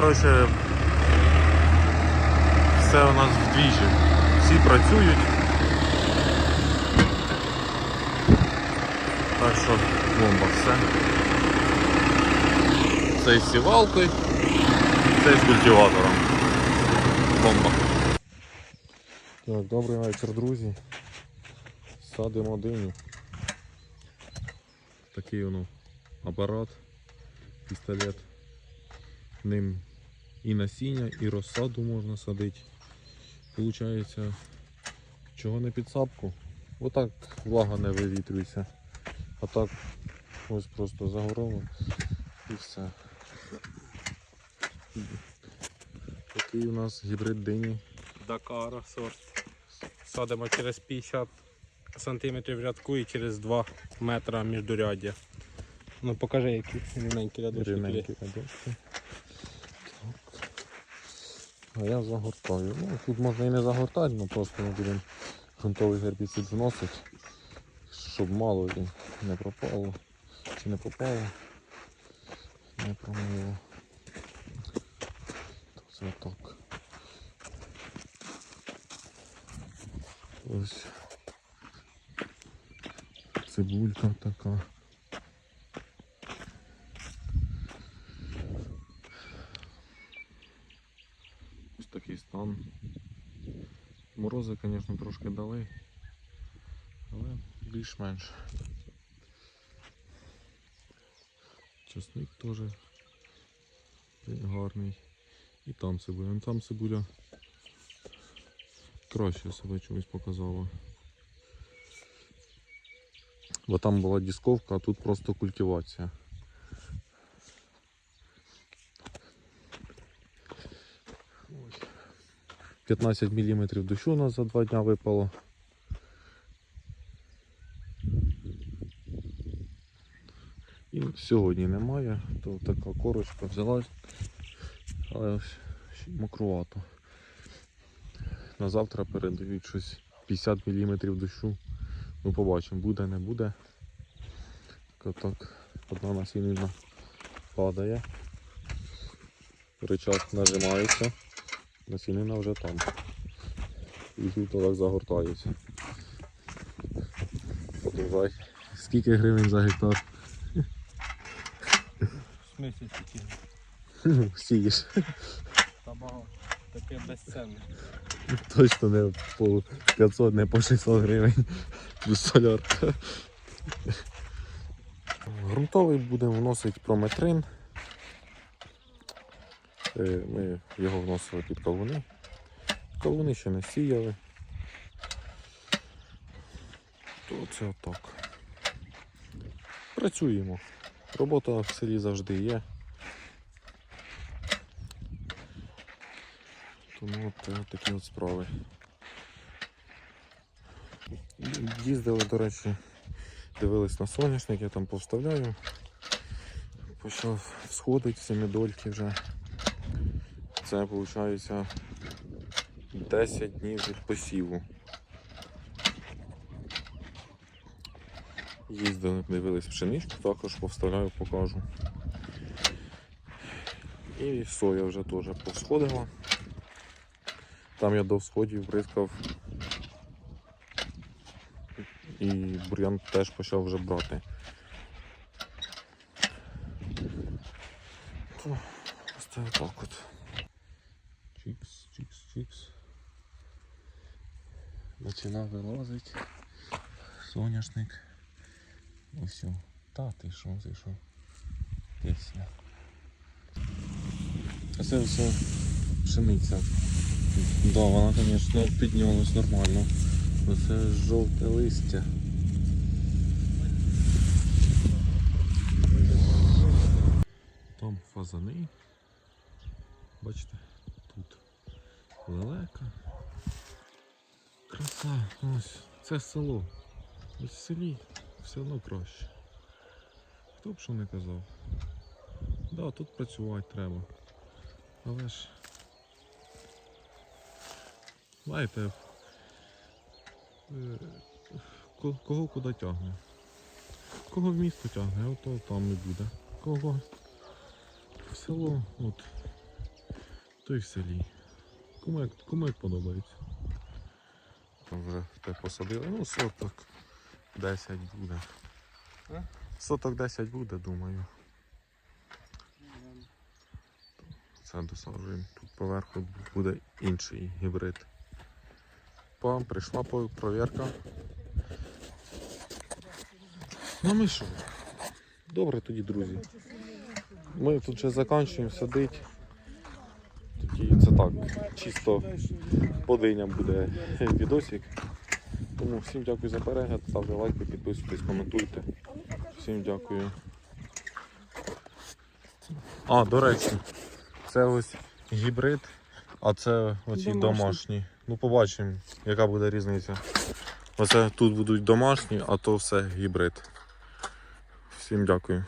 Коротше, все у нас вдвічі. Всі працюють. Так що бомба все. Цей з сівалкою, цей з культиватором. Бомба. Так, добрий вечір, друзі. Садимо диню. Такий воно апарат, пістолет. Ним і насіння, і розсаду можна садити. Получається, чого не під сапку. Отак влага не вивітрюється. А так ось просто загорало і все. Такий у нас гібрид дині. Дакара сорт. Садимо через 50 сантиметрів рядку і через 2 метра міждуряддя. Ну покажи, які рівненькі рядочки. Рівненькі рядочки. А я загортаю. Ну, тут можна і не загортати, але просто ми будемо ґрунтовий гербіцид вносити, щоб мало і не пропало. Чи не попало. Не промило. Це так. Ось. Цибулька така. Такий стан. Морози, звісно, трошки дали, але більш-менш. Часник теж гарний. І там цибуля. Ну, Там цибуля краще себе чомусь показала. Бо там була дисковка, а тут просто культивація. 15 мм дощу у нас за два дня випало. І сьогодні немає, то така корочка взялась, але ось мокрувато. На завтра передають щось 50 мм дощу. Ми побачимо, буде, не буде. Так, так одна насінина падає. Рычаг нажимається, насінина вже там. І тут так загортається. Подовжай. Скільки гривень за гектар? В смислі? Сієш. Та багато. Таке безцінне. Точно не по 500, не по 600 гривень. Плюс солярка. Грунтовий будемо вносити прометрин. Е, Ми його вносили під кавуни. Кавуни ще не сіяли. То це отак. Працюємо. Робота в селі завжди є. Тому от, от такі от справи. Їздили, до речі, дивились на соняшник, я там повставляю. Почав сходити семидольки вже. Це виходить 10 днів від посіву. Їздили, дивились пшеничку, також повставляю, покажу. І соя вже теж повсходила. Там я до всходів бризкав. І бур'ян теж почав вже брати. Ось це отак от. Чікс, чікс, чікс. Почина вилазить. Соняшник. Ось. о. Та ти що, ти що? Пісня. А це все пшениця. Да, вона, звісно, піднялась нормально. Оце жовте листя. Там фазани. Бачите, лелека. Краса, ось, це село. Ось в селі все одно краще. Хто б що не казав. Да, тут працювати треба. Але ж Знаєте, е, кого куди тягне. Кого в місто тягне, ото там і буде. Кого в село, от То й в селі. Кому як, кому як подобається. Вже те посадили. Ну, соток 10 буде. Соток 10 буде, думаю. Це досаджуємо. Тут поверху буде інший гібрид. Па, прийшла провірка. Ну ми що? Добре тоді, друзі. Ми тут вже закінчуємо садити. Так, чисто по диням буде відосик. Тому всім дякую за перегляд, ставте лайки, підписуйтесь, коментуйте. Всім дякую. А, до речі, це ось гібрид, а це оці Домашні. домашні. Ну побачимо, яка буде різниця. Оце тут будуть домашні, а то все гібрид. Всім дякую.